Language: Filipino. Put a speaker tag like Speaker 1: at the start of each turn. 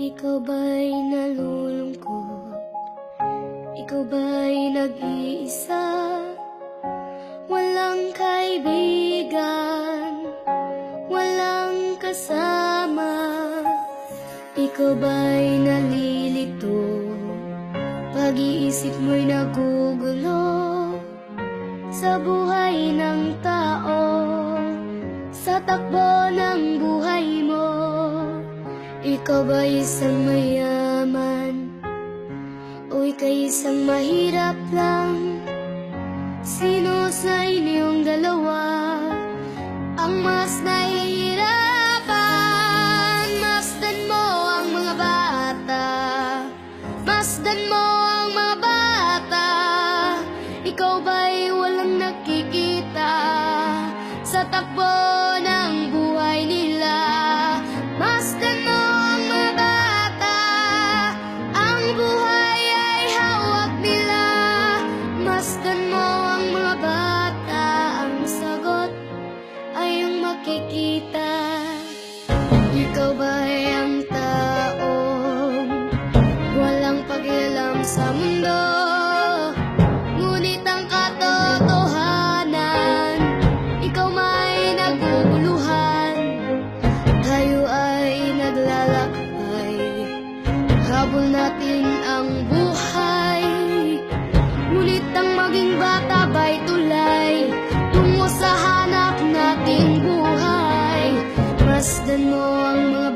Speaker 1: Ikaw ba'y nalulungkot? Ikaw ba'y nag-iisa? Walang kaibigan Walang kasama Ikaw ba'y nalilito? Pag-iisip mo'y nagugulo Sa buhay ng tao Sa takbo ng Ikaw ba isang mayaman? O ika'y isang mahirap lang? Sino sa inyong dalawa Ang mas nahihirapan? Masdan mo ang mga bata Masdan mo ang mga bata Ikaw ba'y walang nakikita Sa takbo sa mundo. Ngunit ang katotohanan Ikaw may naguguluhan. Tayo ay naglalakbay Habol natin ang buhay. Ngunit ang maging bata ba'y tulay? Tungo sa hanap nating buhay. Masdan mo ang mga